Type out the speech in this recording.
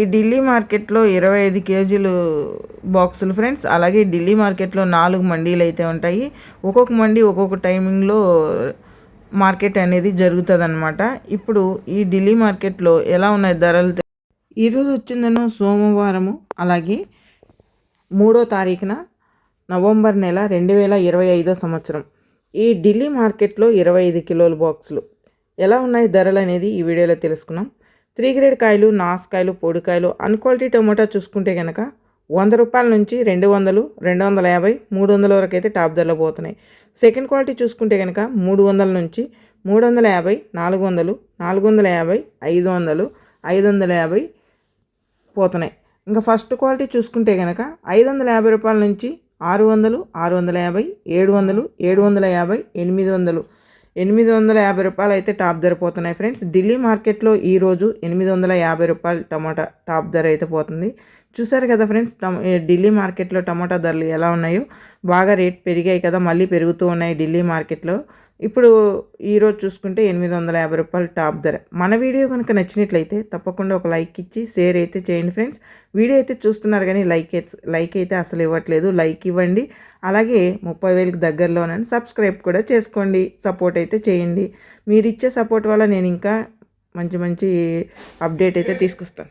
ఈ ఢిల్లీ మార్కెట్లో ఇరవై ఐదు కేజీలు బాక్సులు ఫ్రెండ్స్. అలాగే ఢిల్లీ మార్కెట్లో నాలుగు మండీలు అయితే ఉంటాయి. ఒక్కొక్క మండీ ఒక్కొక్క టైమింగ్లో మార్కెట్ అనేది జరుగుతుంది అనమాట ఇప్పుడు ఈ ఢిల్లీ మార్కెట్లో ఎలా ఉన్నాయి ధరలు? ఈరోజు వచ్చిందను సోమవారము. అలాగే మూడో తారీఖున నవంబర్ నెల రెండు వేల ఇరవై ఐదో సంవత్సరం. ఈ ఢిల్లీ మార్కెట్లో ఇరవై ఐదు కిలోల బాక్సులు. ఎలా ఉన్నాయి ధరలు అనేది ఈ వీడియోలో తెలుసుకున్నాం. త్రీ గ్రేడ్ కాయలు నాసుకాయలు పొడికాయలు అన్క్వాలిటీ టమోటా చూసుకుంటే కనుక వంద రూపాయల నుంచి రెండు వందలు రెండు వందల యాభై మూడు వందల వరకు అయితే టాప్ ధరలో పోతున్నాయి. సెకండ్ క్వాలిటీ చూసుకుంటే కనుక మూడు వందల నుంచి మూడు వందల యాభై నాలుగు వందలు నాలుగు వందల యాభై ఐదు వందలు ఐదు వందల యాభై పోతున్నాయి. ఇంకా ఫస్ట్ క్వాలిటీ చూసుకుంటే కనుక ఐదు వందల యాభై రూపాయల నుంచి ఆరు వందలు ఆరు వందల యాభై ఏడు వందలు ఏడు వందల యాభై ఎనిమిది వందలు ఎనిమిది వందల యాభై రూపాయలు అయితే టాప్ ధర పోతున్నాయి ఫ్రెండ్స్. ఢిల్లీ మార్కెట్లో ఈరోజు ఎనిమిది వందల యాభై రూపాయలు టమాటా టాప్ ధర అయితే పోతుంది. చూసారు కదా ఫ్రెండ్స్ ఢిల్లీ మార్కెట్లో టమాటా ధరలు ఎలా ఉన్నాయో? బాగా రేట్ పెరిగాయి కదా మళ్ళీ పెరుగుతూ ఉన్నాయి ఢిల్లీ మార్కెట్లో. ఇప్పుడు ఈరోజు చూసుకుంటే ఎనిమిది వందల యాభై రూపాయలు టాప్ ధర. మన వీడియో కనుక నచ్చినట్లయితే తప్పకుండా ఒక లైక్ ఇచ్చి షేర్ అయితే చేయండి ఫ్రెండ్స్. వీడియో అయితే చూస్తున్నారు కానీ లైక్ అయితే లైక్ అయితే అసలు ఇవ్వట్లేదు. లైక్ ఇవ్వండి. అలాగే ముప్పై వేలకు దగ్గరలోనని సబ్స్క్రైబ్ కూడా చేసుకోండి. సపోర్ట్ అయితే చేయండి. మీరు ఇచ్చే సపోర్ట్ వల్ల నేను ఇంకా మంచి మంచి అప్డేట్ అయితే తీసుకొస్తాను.